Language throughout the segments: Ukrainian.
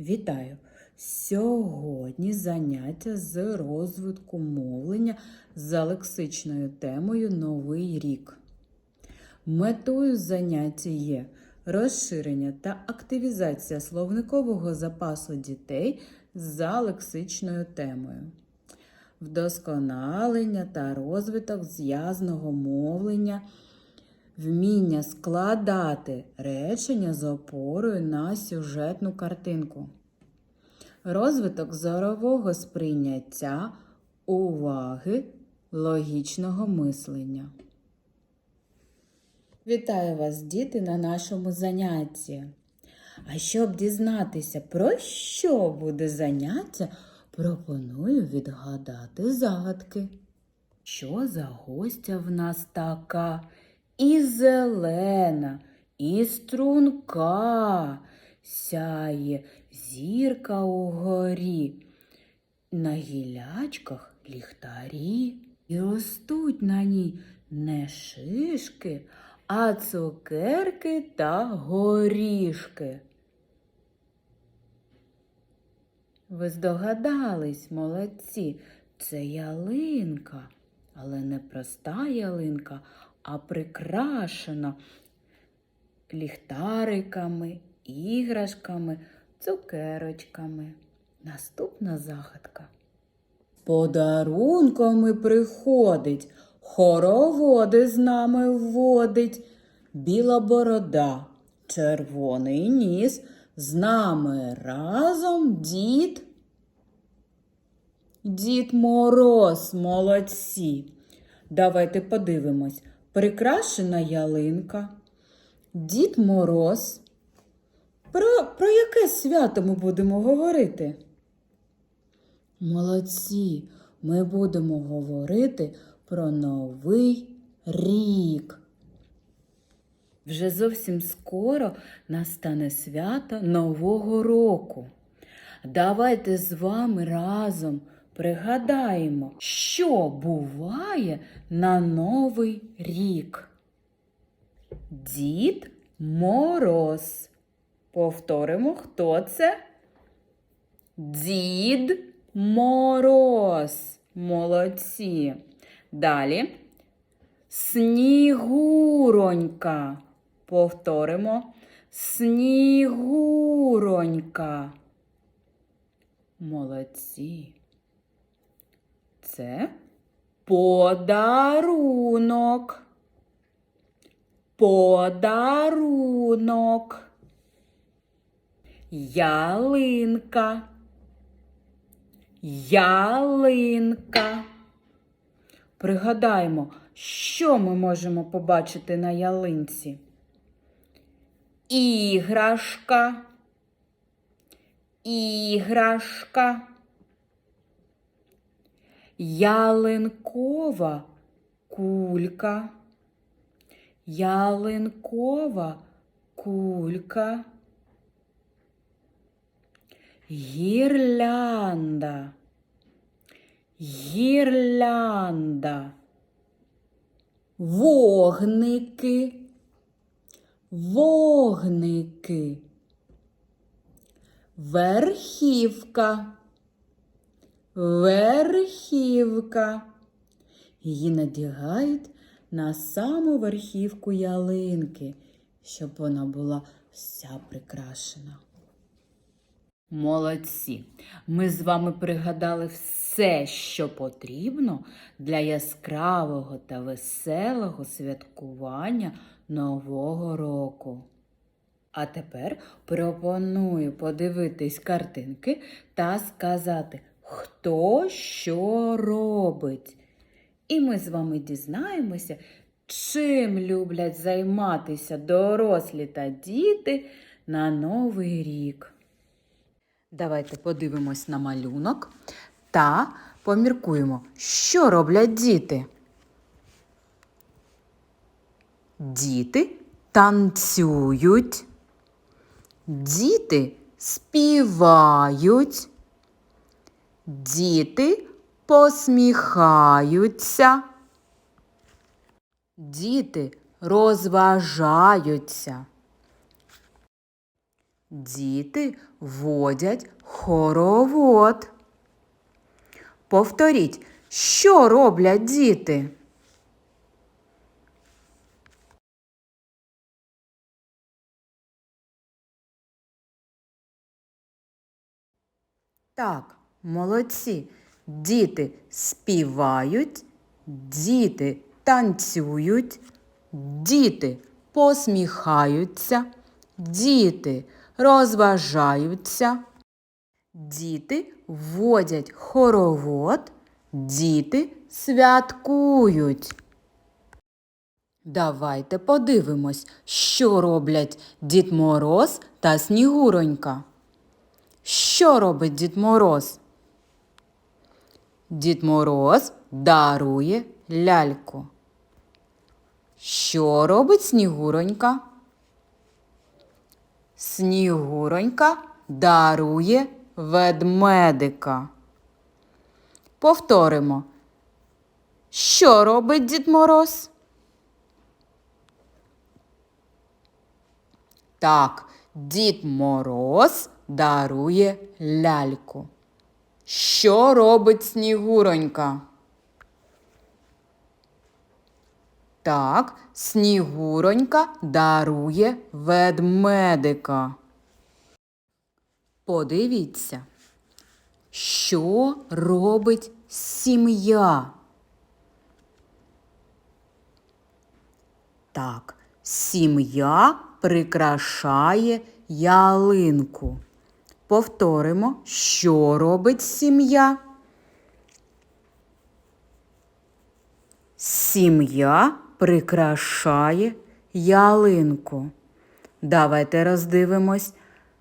Вітаю! Сьогодні заняття з розвитку мовлення за лексичною темою Новий рік. Метою заняття є розширення та активізація словникового запасу дітей за лексичною темою, вдосконалення та розвиток зв'язного мовлення вміння складати речення з опорою на сюжетну картинку, розвиток зорового сприйняття, уваги, логічного мислення. Вітаю вас, діти, на нашому занятті. А щоб дізнатися, про що буде заняття, пропоную відгадати загадки. Що за гостя в нас така? І зелена, і струнка, сяє зірка угорі, на гілячках ліхтарі, і ростуть на ній не шишки, а цукерки та горішки. Ви здогадались, молодці, це ялинка, але не проста ялинка, а прикрашена ліхтариками, іграшками, цукерочками. Наступна загадка. Подарунками приходить, хороводи з нами вводить, біла борода, червоний ніс, з нами разом дід. Дід Мороз, молодці. Давайте подивимось. Прикрашена ялинка, Дід Мороз. Про, про яке свято ми будемо говорити? Молодці, ми будемо говорити про Новий рік. Вже зовсім скоро настане свято Нового року. Давайте з вами разом пригадаємо, що буває на Новий рік. Дід Мороз. Повторимо, хто це? Дід Мороз. Молодці. Далі. Снігуронька. Повторимо. Снігуронька. Молодці. Це подарунок. Подарунок. Ялинка. Ялинка. Пригадаємо, що ми можемо побачити на ялинці. Іграшка. Іграшка. Ялинкова кулька. Ялинкова кулька. Гірлянда. Гірлянда. Вогники. Вогники. Верхівка. Верхівка. Її надягають на саму верхівку ялинки, щоб вона була вся прикрашена. Молодці! Ми з вами пригадали все, що потрібно для яскравого та веселого святкування Нового року. А тепер пропоную подивитись картинки та сказати, хто що робить. І ми з вами дізнаємося, чим люблять займатися дорослі та діти на Новий рік. Давайте подивимось на малюнок та поміркуємо, що роблять діти. Діти танцюють, діти співають, діти посміхаються, діти розважаються. Діти водять хоровод. Повторіть, що роблять діти? Так, молодці. Діти співають, діти танцюють, діти посміхаються, діти розважаються, діти водять хоровод, діти святкують. Давайте подивимось, що роблять Дід Мороз та Снігуронька. Що робить Дід Мороз? Дід Мороз дарує ляльку. Що робить Снігуронька? Снігуронька дарує ведмедика. Повторимо. Що робить Дід Мороз? Так, Дід Мороз дарує ляльку. Що робить Снігуронька? Так, Снігуронька дарує ведмедика. Подивіться, що робить сім'я? Так, сім'я прикрашає ялинку. Повторимо, що робить сім'я. Сім'я прикрашає ялинку. Давайте роздивимось,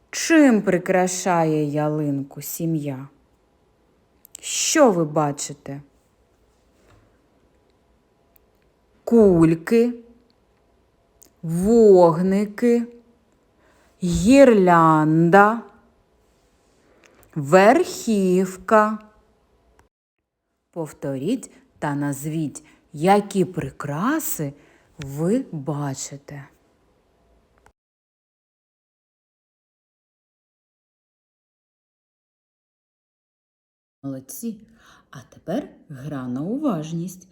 чим прикрашає ялинку сім'я. Що ви бачите? Кульки, вогники, гірлянда, верхівка. Повторіть та назвіть, які прикраси ви бачите. Молодці. А тепер гра на уважність.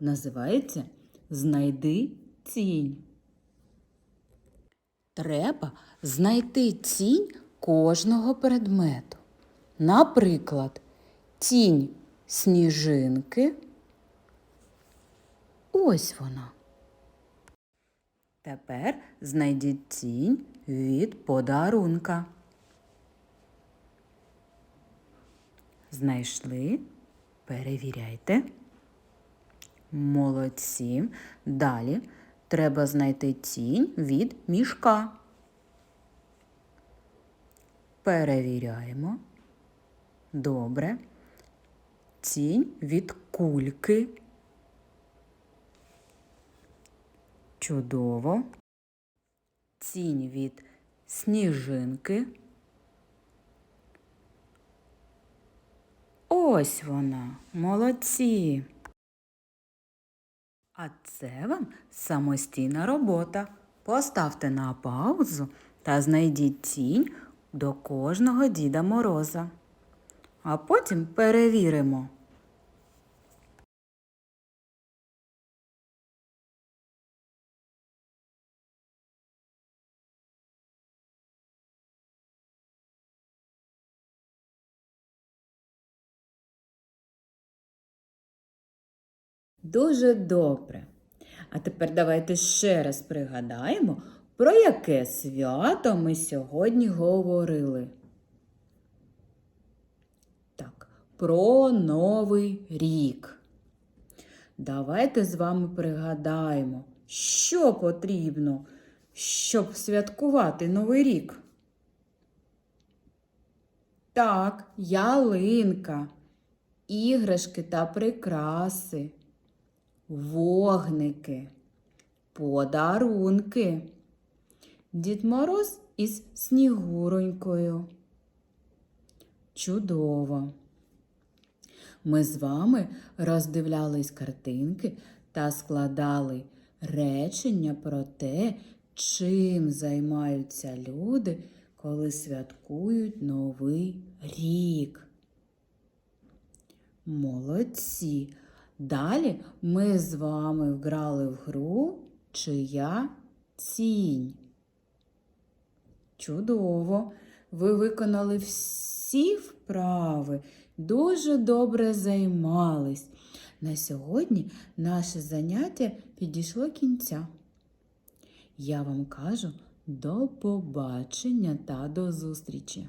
Називається Знайди тінь. Треба знайти тінь кожного предмету. Наприклад, тінь сніжинки. Ось вона. Тепер знайдіть тінь від подарунка. Знайшли? Перевіряйте. Молодці. Далі треба знайти тінь від мішка. Перевіряємо. Добре. Тінь від кульки. Чудово. Тінь від сніжинки. Ось вона, молодці. А це вам самостійна робота. Поставте на паузу та знайдіть тінь до кожного Діда Мороза. А потім перевіримо. Дуже добре. А тепер давайте ще раз пригадаємо, про яке свято ми сьогодні говорили. Так, про Новий рік. Давайте з вами пригадаємо, що потрібно, щоб святкувати Новий рік. Так, ялинка, іграшки та прикраси вогники, подарунки. Дід Мороз із Снігуронькою. Чудово! Ми з вами роздивлялись картинки та складали речення про те, чим займаються люди, коли святкують Новий рік. Молодці. Далі ми з вами грали в гру чия тінь. Чудово! Ви виконали всі вправи, дуже добре займались. На сьогодні наше заняття підійшло кінця. Я вам кажу до побачення та до зустрічі!